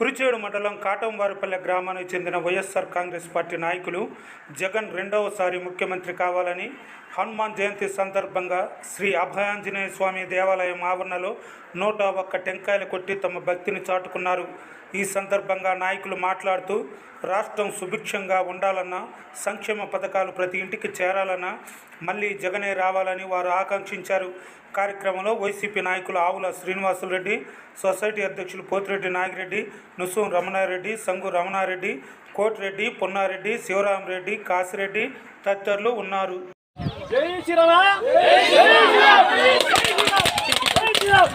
kur Kurichedu మండలం కాటంవారిపల్లె గ్రామానికి చెందిన వైఎస్ఆర్ కాంగ్రెస్ పార్టీ నాయకులు జగన్ రెండవసారి ముఖ్యమంత్రి కావాలని హనుమాన్ జయంతి సందర్భంగా శ్రీ అభయాంజనేయ స్వామి దేవాలయం ఆవరణలో నూట ఒక్క టెంకాయలు కొట్టి తమ భక్తిని చాటుకున్నారు. ఈ సందర్భంగా నాయకులు మాట్లాడుతూ రాష్ట్రం సుభిక్షంగా ఉండాలన్నా సంక్షేమ పథకాలు ప్రతి ఇంటికి చేరాలన్నా మళ్ళీ జగనే రావాలని వారు ఆకాంక్షించారు. కార్యక్రమంలో వైసీపీ నాయకులు ఆవుల శ్రీనివాసులరెడ్డి సొసైటీ అధ్యక్షులు పోతిరెడ్డి నాగిరెడ్డి నుసుం రమణారెడ్డి సంగు రమణారెడ్డి కోటిరెడ్డి పొన్నారెడ్డి శివరామరెడ్డి కాసిరెడ్డి తదితరులు ఉన్నారు. జై శ్రీరామ్! జై శ్రీరామ్! జై శ్రీరామ్!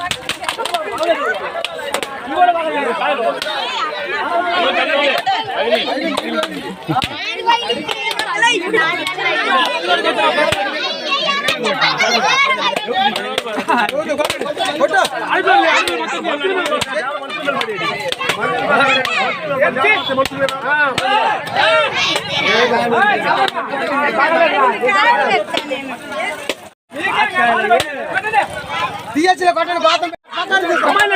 ఇవాళ తీయచ్చిన కొట్టను గౌతమ్ అమ్మాయిలు